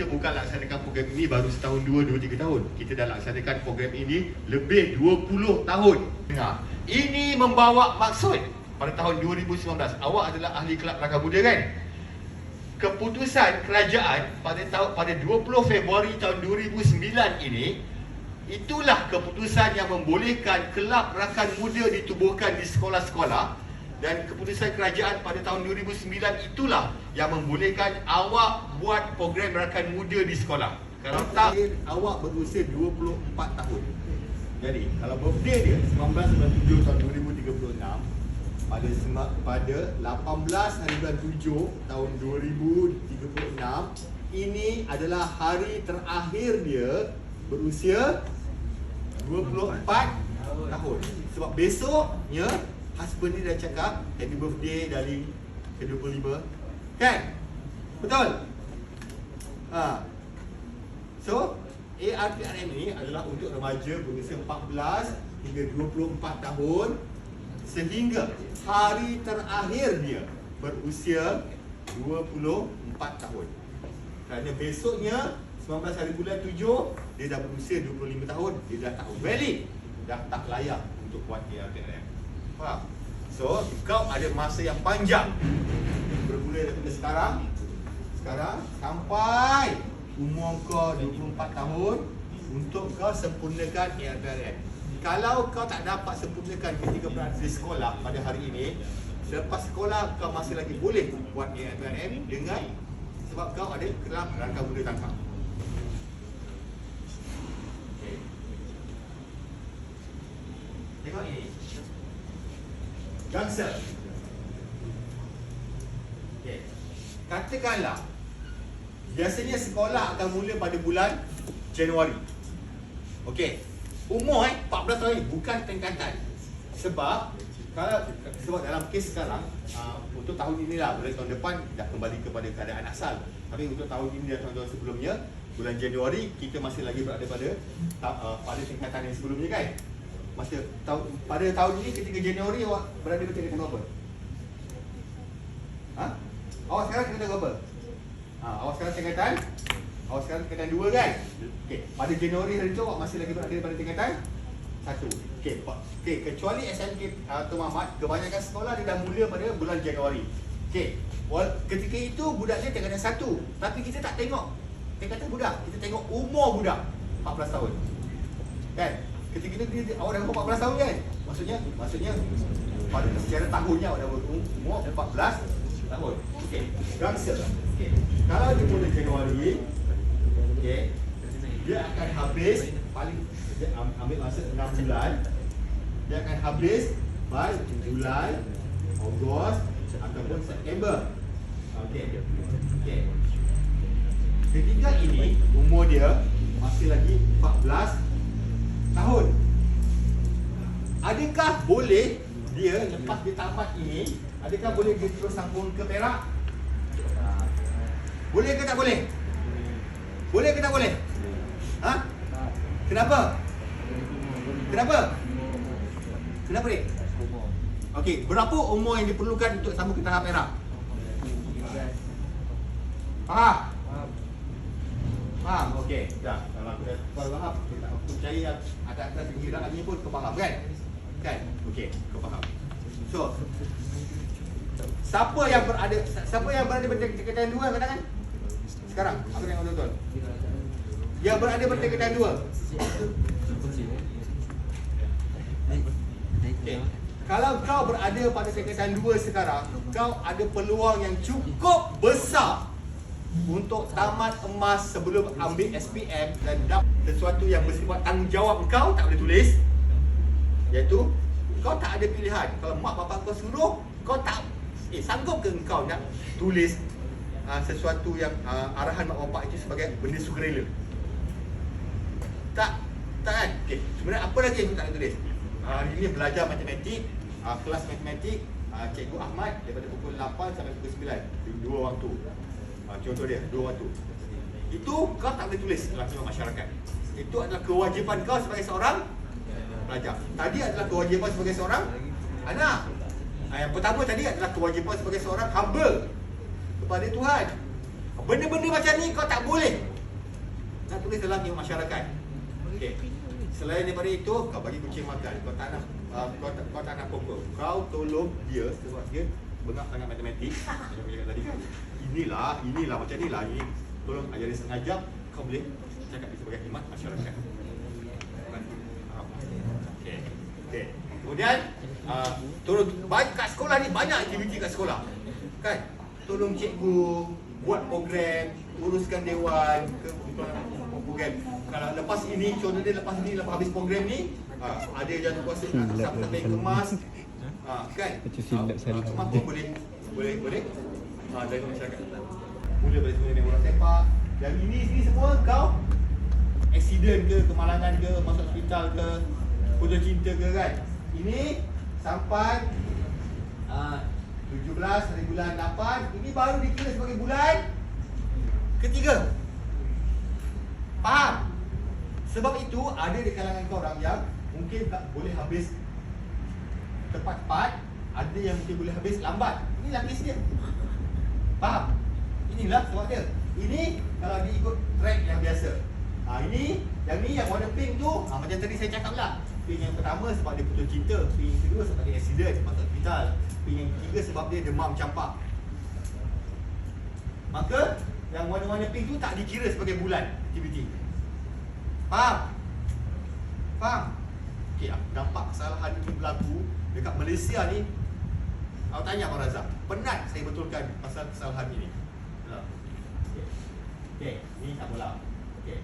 kita bukan laksanakan program ini baru setahun, dua, dua, tiga tahun. Kita dah laksanakan program ini lebih 20 tahun. Nah, ini membawa maksud pada tahun 2019. Awak adalah ahli kelab rangka muda kan? Keputusan kerajaan pada tahun pada 20 Februari tahun 2009 ini itulah keputusan yang membolehkan kelab rakan muda ditubuhkan di sekolah-sekolah dan keputusan kerajaan pada tahun 2009 itulah yang membolehkan awak buat program rakan muda di sekolah. Kalau tak awak berusia 24 tahun. Jadi kalau birthday dia 1997 tahun 2036 pada pada 18 hari bulan 7 tahun 2036 ini adalah hari terakhir dia berusia 24 tahun. Sebab besoknya husband dia dah cakap happy birthday darling ke-25. Kan? Betul? Ha. So, ARPRM ni adalah untuk remaja berusia 14 hingga 24 tahun sehingga hari terakhir dia berusia 24 tahun. Kerana besoknya 19 hari bulan 7 dia dah berusia 25 tahun, dia dah tak valid, dah tak layak untuk buat ARPRM. Faham? So, kau ada masa yang panjang bermula daripada sekarang sekarang sampai umur kau 24 tahun untuk kau sempurnakan ARPRM. Kalau kau tak dapat sempurnakan ketika berada di sekolah pada hari ini, selepas sekolah kau masih lagi boleh buat ARPRM dengan sebab kau ada kelab rangka muda tangkap. Tengok ini. Youngster. Okay. Katakanlah Biasanya sekolah akan mula pada bulan Januari. Okey. Umur eh 14 tahun ni bukan tingkatan. Sebab kalau sebab dalam kes sekarang uh, untuk tahun inilah bulan tahun depan dah kembali kepada keadaan asal. Tapi untuk tahun ini dan tahun-tahun sebelumnya bulan Januari kita masih lagi berada pada uh, pada tingkatan yang sebelumnya kan. Masa tahun pada tahun ini ketika Januari awak berada pada tingkatan apa? Ha? Awak sekarang tingkatan apa? Ha, awak sekarang tingkatan Awak sekarang tingkatan 2 kan? Okey, pada Januari hari tu awak masih lagi berada pada tingkatan 1 Okey, pa- okey, kecuali SMK uh, Tuan Muhammad Kebanyakan sekolah dia dah mula pada bulan Januari wal- ketika itu budak dia tingkatan 1 Tapi kita tak tengok tingkatan budak Kita tengok umur budak 14 tahun Kan? Ketika itu dia, dia, awak dah umur 14 tahun kan? Maksudnya, maksudnya pada secara tahunnya awak dah umur 14 tahun. Okey, gangster. Okey. Kalau dia mula Januari, okey, dia akan habis paling dia am- ambil masa 6 bulan. Dia akan habis by Julai, Ogos ataupun September. Okey. Okey. Ketiga ini umur dia masih lagi 14 tahun. Adakah boleh dia lepas dia tamat ini Adakah boleh dia terus sambung ke Perak? Boleh ke tak boleh? Boleh ke tak boleh? Ha? Kenapa? Kenapa? Kenapa ni? Okey, berapa umur yang diperlukan untuk sambung ke tahap Perak? Faham? Faham? Okey, dah. Kalau aku dah faham, aku aku atas pengiraan ni pun kau faham kan? Kan? Okey, kau faham. So, siapa yang berada siapa yang berada tingkatan 2 katakan? Sekarang, aku tengok betul. Yang berada tingkatan 2. Okay. Kalau kau berada pada tingkatan 2 sekarang, kau ada peluang yang cukup besar untuk tamat emas sebelum ambil SPM dan dapat sesuatu yang bersifat tanggungjawab kau tak boleh tulis iaitu kau tak ada pilihan. Kalau mak bapak kau suruh kau tak eh sanggup ke kau nak tulis uh, sesuatu yang uh, arahan mak bapak itu sebagai benda sukarela? Tak tak kan? Okey sebenarnya apa lagi yang kau tak boleh tulis? Uh, hari ini belajar matematik uh, kelas matematik uh, cikgu Ahmad daripada pukul 8 sampai pukul 9 dua waktu uh, contoh dia dua waktu itu kau tak boleh tulis dalam khidmat masyarakat itu adalah kewajipan kau sebagai seorang pelajar tadi adalah kewajipan sebagai seorang anak Ah, yang pertama tadi adalah kewajipan sebagai seorang hamba kepada Tuhan benda-benda macam ni kau tak boleh tulis dalam tengok masyarakat. Okey. Selain daripada itu, kau bagi kucing makan. Kau tak nak uh, kau, tak, kau tak nak apa Kau tolong dia sebab dia bengap sangat matematik. Macam cakap tadi. Inilah, inilah macam inilah ini. Tolong ajar dia sengaja kau boleh cakap sebagai khidmat masyarakat. Faham? Okey. Okey. Kemudian uh, tolong banyak kat sekolah ni banyak aktiviti kat sekolah. Kan? Tolong cikgu buat program, uruskan dewan ke program. Kalau lepas ini contoh dia lepas ini lepas habis program ni uh, ada jatuh kuasa nak nak main kemas uh, kan? Macam silap Ah, salah. Kemas pun boleh boleh boleh uh, dari masyarakat. Mula dari semua ni bola sepak. Dan ini sini semua kau accident ke, kemalangan ke, masuk hospital ke, putus cinta ke kan. Ini sampai uh, 17 dari bulan 8, ini baru dikira sebagai bulan ketiga. Faham? Sebab itu ada di kalangan kau orang yang mungkin tak boleh habis tepat-tepat, ada yang mungkin boleh habis lambat. Inilah kes dia. Faham? Inilah sebab dia. Ini kalau dia ikut track yang biasa. Ha, ini, yang ni yang warna pink tu, ha, macam tadi saya cakap lah. Pink yang pertama sebab dia putus cinta. Pink yang kedua sebab dia accident, masuk hospital. Pink yang ketiga sebab dia demam campak. Maka, yang warna-warna pink tu tak dikira sebagai bulan aktiviti. Faham? Faham? Aku nampak kesalahan ini berlaku dekat Malaysia ni. Aku tanya Abang Razak, penat saya betulkan pasal kesalahan ini. Okey. Okey, ni tak bola. Okey.